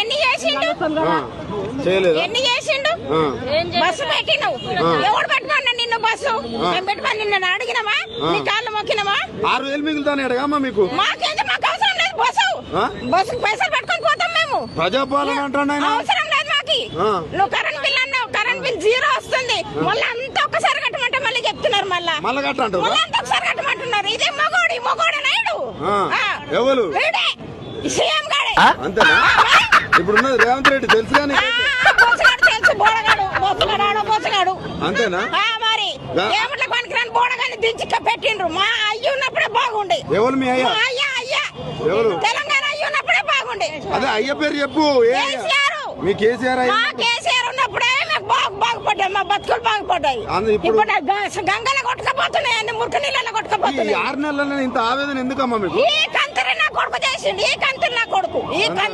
ఎన్ని చేసిండు? ఆ, చేయలేదా? ఎన్ని చేసిండు? ఆ, బస్సు పెట్టినావు. ఎవడు పెట్టమన్నా నిన్ను బస్సు? మేము పెట్టమని నిన్ను అడిగినామా? నీ కాళ్ళు మొక్కినామా? ఆరు వేలు మిగులుతానే అడగమ్మా మీకు. మాకేంటి? మాకు అవసరం లేదు బస్సు? బస్సు పైసలు పెట్టుకొని పోతాం మేము. ప్రజాపాలన అవసరం లేదు మాకి. నువ్వు కరెంట్ బిల్ అన్నావు. కరెంట్ బిల్ జీరో వస్తుంది. మళ్ళీ అంతా ఒక్కసారి కట్టమంటే మళ్ళీ చెప్తున్నారు మళ్ళా. మళ్ళా కట్ట అంటారా మళ్ళీ అంతా ఒకసారి కట్టమంటున్నారు. ఇదే మగోడు మగోడు నాయుడు. ఎవరు? సీఎం అంతేనా? ఇప్పుడు రేవంత్ రెడ్డి తెలుసు కానీ. తెలుసు బోడగాడు ఆడో బోసగాడు. అంతేనా? మరి. ఏమట్ల పనికిరాని బోడగాని దించి పెట్టిండ్రు? మా అయ్య ఉన్నప్పుడే బాగుండే. ఎవరు మీ అయ్యా? అయ్య అయ్య? తెలంగాణ అయ్య ఉన్నప్పుడే బాగుండే. అదే అయ్య పేరు చెప్పు. మీ కేసీఆర్ అయ్య? కేసీఆర్ ఉన్నప్పుడే బాగు బాగుపడ్డాయి మా బతుకులు బాగుపడ్డాయి. ఇప్పుడు- గంగల కొట్టుకపోతున్నాయి అన్ని మురికి నీళ్ళలో ఈ కొట్టుకపోతున్నాయి ఆరు నెలల ఇంత ఆవేదన ఎందుకమ్మా మీకు? ఈ కంతరి నా కొడుకు చేసిండు ఈ కంతరి నా కొడుకు ఈ కంతరి